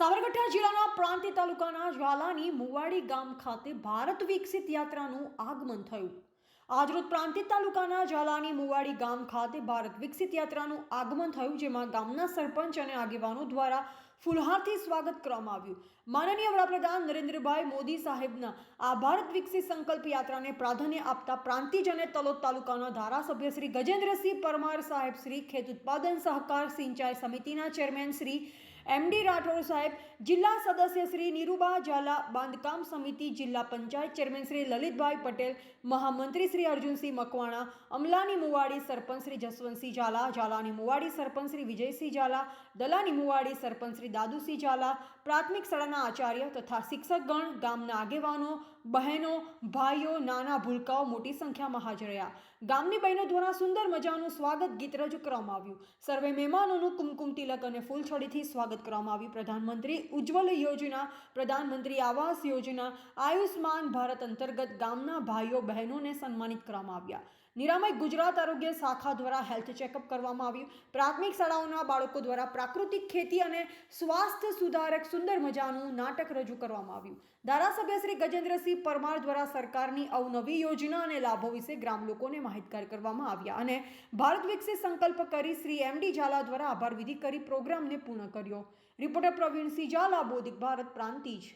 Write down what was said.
સાબરકાંઠા જિલ્લાના પ્રાંતિ તાલુકાના જ્વાલાની મુવાડી ગામ ખાતે ભારત વિકસિત યાત્રાનું આગમન થયું. આજરોજ પ્રાંતિત તાલુકાના જ્વાલાની મુવાડી ગામ ખાતે ભારત વિકસિત યાત્રાનું આગમન થયું, જેમાં ગામના સરપંચ અને આગેવાનો દ્વારા ફુલહારથી સ્વાગત કરવામાં આવ્યું. માનનીય વડાપ્રધાન નરેન્દ્રભાઈ મોદી સાહેબના આ ભારત વિકસિત સંકલ્પ યાત્રાને પ્રાધાન્ય આપતા પ્રાંતિજ અને તલોદ તાલુકાના ધારાસભ્ય શ્રી ગજેન્દ્રસિંહ પરમાર સાહેબ, શ્રી ખેત ઉત્પાદન સહકાર સિંચાઈ સમિતિના ચેરમેન શ્રી એમડી રાઠોડ સાહેબ, જિલ્લા સદસ્ય શ્રી નિરૂબા ઝાલા, બાંધકામ સમિતિ જિલ્લા પંચાયત ચેરમેન શ્રી લલિતભાઈ પટેલ, મહામંત્રી શ્રી અર્જુનસિંહ મકવાણા, અમલાની મુવાડી સરપંચ શ્રી જસવંતસિંહ ઝાલા, ઝાલાની મુવાડી સરપંચ શ્રી વિજયસિંહ ઝાલા, દલાની મુવાડી સરપંચ શ્રી દાદુસિંહ ઝાલા, પ્રાથમિક શાળાના આચાર્ય તથા શિક્ષકગણ, ગામના આગેવાનો, બહેનો, ભાઈઓ, નાના ભૂલકાઓ મોટી સંખ્યામાં હાજર રહ્યા. ગામની બહેનો દ્વારા સુંદર મજાનું સ્વાગત ગીત રજૂ કરવામાં આવ્યું. સર્વે મહેમાનોનું કુમકુમ તિલક અને ફૂલછડીથી સ્વાગત કરવામાં આવી. પ્રધાનમંત્રી ઉજ્જવલ યોજના, પ્રધાનમંત્રી આવાસ યોજના આયુષ્માન ભારત અંતર્ગત ગામના ભાઈઓ બહેનોને સન્માનિત કરવામાં આવ્યા. નિરામય ગુજરાત આરોગ્ય શાખા દ્વારા હેલ્થ ચેકઅપ કરવામાં આવ્યું. પ્રાથમિક શાળાઓના બાળકો દ્વારા પ્રાકૃતિક ખેતી અને સ્વાસ્થ્ય સુધારક સુંદર મજાનું નાટક રજૂ કરવામાં આવ્યું. ધારાસભ્ય શ્રી ગજેન્દ્રસિંહ પરમાર દ્વારા સરકારની અવનવી યોજના અને લાભો વિશે ગ્રામ લોકોને માહિતગાર કરવામાં આવ્યા અને ભારત વિકસિત સંકલ્પ કરી શ્રી એમડી ઝાલા દ્વારા આભાર વિધિ કરી પ્રોગ્રામને પૂર્ણ કર્યો. રિપોર્ટર પ્રવીણસિંહ ઝાલા બોધિક ભારત પ્રાંતિજ.